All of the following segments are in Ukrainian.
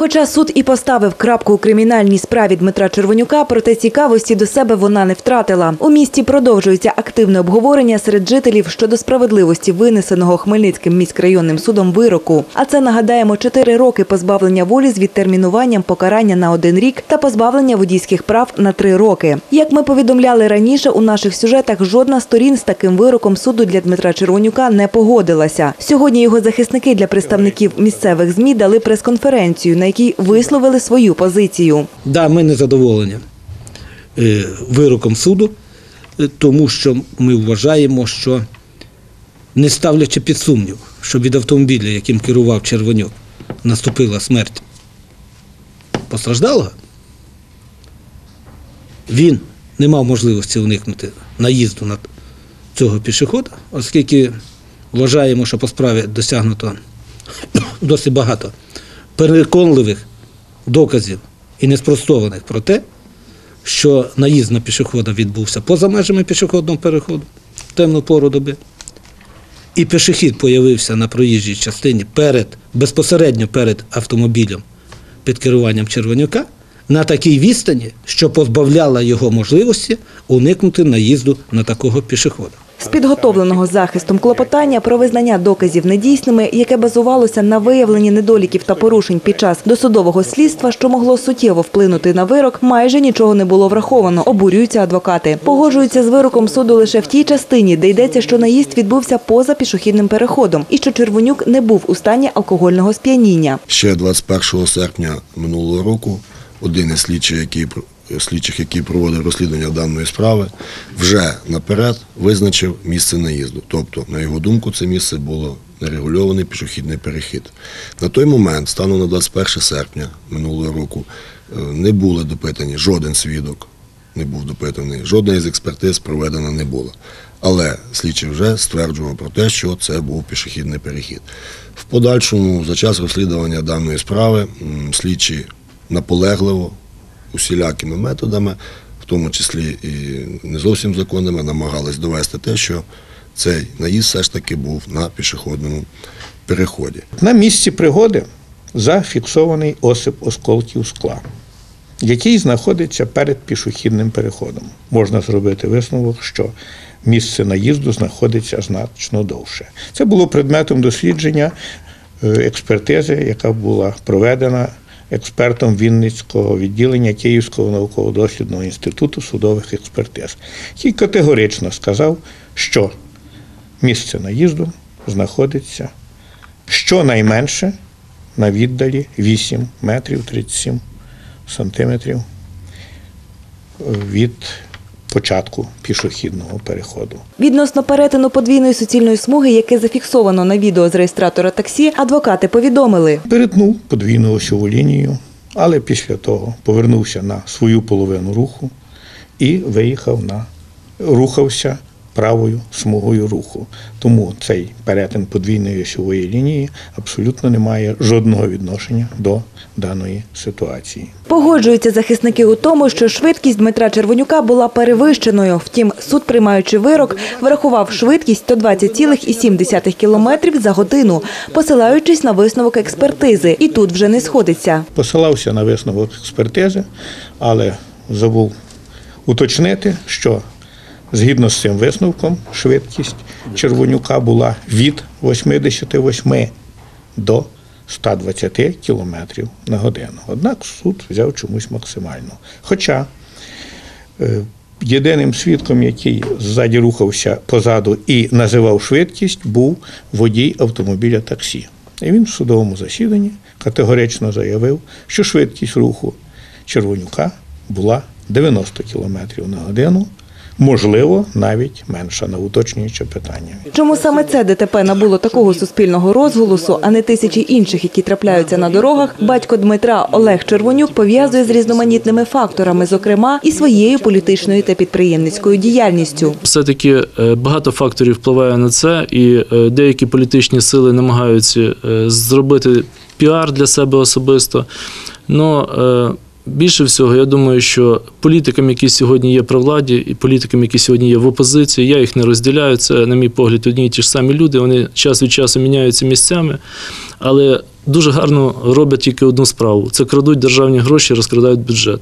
Хоча суд і поставив крапку у кримінальній справі Дмитра Червонюка, проте цікавості до себе вона не втратила. У місті продовжується активне обговорення серед жителів щодо справедливості винесеного Хмельницьким міськрайонним судом вироку. А це нагадаємо чотири роки позбавлення волі з відтермінуванням покарання на один рік та позбавлення водійських прав на три роки. Як ми повідомляли раніше, у наших сюжетах жодна сторін з таким вироком суду для Дмитра Червонюка не погодилася. Сьогодні його захисники для представників місцевих змі дали прес-конференцію, на якій висловили свою позицію. Да, ми не задоволені е, вироком суду, е, тому що ми вважаємо, що не ставлячи під сумнів, що від автомобіля, яким керував Червонюк, наступила смерть постраждалого, він не мав можливості уникнути наїзду на цього пішохода, оскільки вважаємо, що по справі досягнуто досить багато переконливих доказів і неспростованих про те, що наїзд на пішохода відбувся поза межами пішохідного переходу в темну пору доби. І пішохід появився на проїжджій частині перед, безпосередньо перед автомобілем під керуванням Червонюка на такій відстані, що позбавляла його можливості уникнути наїзду на такого пішохода. З підготовленого захистом клопотання про визнання доказів недійсними, яке базувалося на виявленні недоліків та порушень під час досудового слідства, що могло суттєво вплинути на вирок, майже нічого не було враховано. Обурюються адвокати. Погоджуються з вироком суду лише в тій частині, де йдеться, що наїзд відбувся поза пішохідним переходом, і що Червонюк не був у стані алкогольного сп'яніння. Ще 21 серпня минулого року один із слідчих, який, слідчих, який проводив розслідування даної справи, вже наперед визначив місце наїзду. Тобто, на його думку, це місце було нерегульований пішохідний перехід. На той момент, станом на 21 серпня минулого року, е, не були допитані жоден свідок, не був допитаний, жодна із експертиз проведена не була. Але слідчий вже стверджував про те, що це був пішохідний перехід. В подальшому, за час розслідування даної справи, слідчі наполегливо, усілякими методами, в тому числі і не зовсім законними, намагались довести те, що цей наїзд все ж таки був на пішохідному переході. На місці пригоди зафіксований осип осколків скла, який знаходиться перед пішохідним переходом. Можна зробити висновок, що місце наїзду знаходиться значно довше. Це було предметом дослідження е, експертизи, яка була проведена експертом Вінницького відділення Київського науково-дослідного інституту судових експертиз, який категорично сказав, що місце наїзду знаходиться щонайменше на віддалі 8 метрів 37 сантиметрів від початку пішохідного переходу. Відносно перетину подвійної суцільної смуги, яке зафіксовано на відео з реєстратора таксі, адвокати повідомили. Перетнув подвійну осьову лінію, але після того повернувся на свою половину руху і виїхав на рухався правою смугою руху. Тому цей перетин подвійної осьової лінії абсолютно не має жодного відношення до даної ситуації. Погоджуються захисники у тому, що швидкість Дмитра Червонюка була перевищеною. Втім, суд, приймаючи вирок, врахував швидкість 120,7 км за годину, посилаючись на висновок експертизи. І тут вже не сходиться. Посилався на висновок експертизи, але забув уточнити, що згідно з цим висновком швидкість Червонюка була від 88 до 120 км на годину. Однак суд взяв чомусь максимально. Хоча е, єдиним свідком, який ззаді рухався позаду і називав швидкість, був водій автомобіля таксі. І він в судовому засіданні категорично заявив, що швидкість руху Червонюка була 90 км на годину, можливо, навіть менша на уточнююче питання. Чому саме це ДТП набуло такого суспільного розголосу, а не тисячі інших, які трапляються на дорогах, батько Дмитра Олег Червонюк пов'язує з різноманітними факторами, зокрема і своєю політичною та підприємницькою діяльністю. Все-таки е, багато факторів впливає на це, і е, деякі політичні сили намагаються е, зробити піар для себе особисто. Но більше всього, я думаю, що політикам, які сьогодні є при владі, і політикам, які сьогодні є в опозиції, я їх не розділяю. Це, на мій погляд, одні і ті ж самі люди. Вони час від часу міняються місцями. Але дуже гарно роблять тільки одну справу: це крадуть державні гроші, розкрадають бюджет.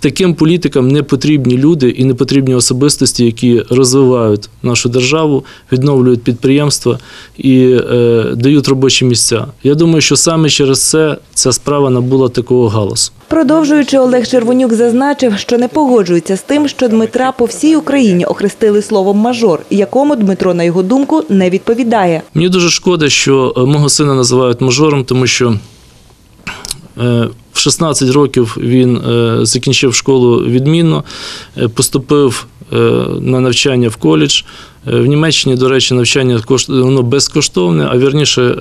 Таким політикам не потрібні люди і не потрібні особистості, які розвивають нашу державу, відновлюють підприємства і е, дають робочі місця. Я думаю, що саме через це ця справа набула такого галасу. Продовжуючи, Олег Червонюк зазначив, що не погоджується з тим, що Дмитра по всій Україні охрестили словом мажор, якому Дмитро, на його думку, не відповідає. Мені дуже шкода, що е, мого сина називають мажором, тому що е, в 16 років він е, закінчив школу відмінно, е, поступив на навчання в коледж. В Німеччині, до речі, навчання воно безкоштовне, а вірніше,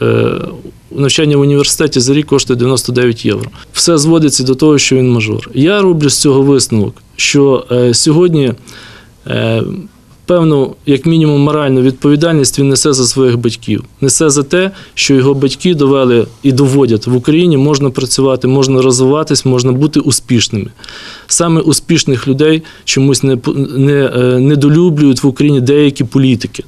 навчання в університеті за рік коштує 99 євро. Все зводиться до того, що він мажор. Я роблю з цього висновок, що сьогодні певну, як мінімум, моральну відповідальність він несе за своїх батьків. Несе за те, що його батьки довели і доводять в Україні, можна працювати, можна розвиватись, можна бути успішними. Саме успішних людей чомусь не, не, е, недолюблюють в Україні деякі політики.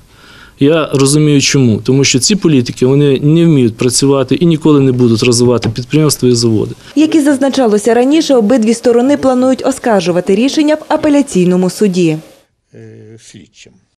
Я розумію, чому. Тому що ці політики вони не вміють працювати і ніколи не будуть розвивати підприємства і заводи. Як і зазначалося раніше, обидві сторони планують оскаржувати рішення в апеляційному суді. Е, слідчим.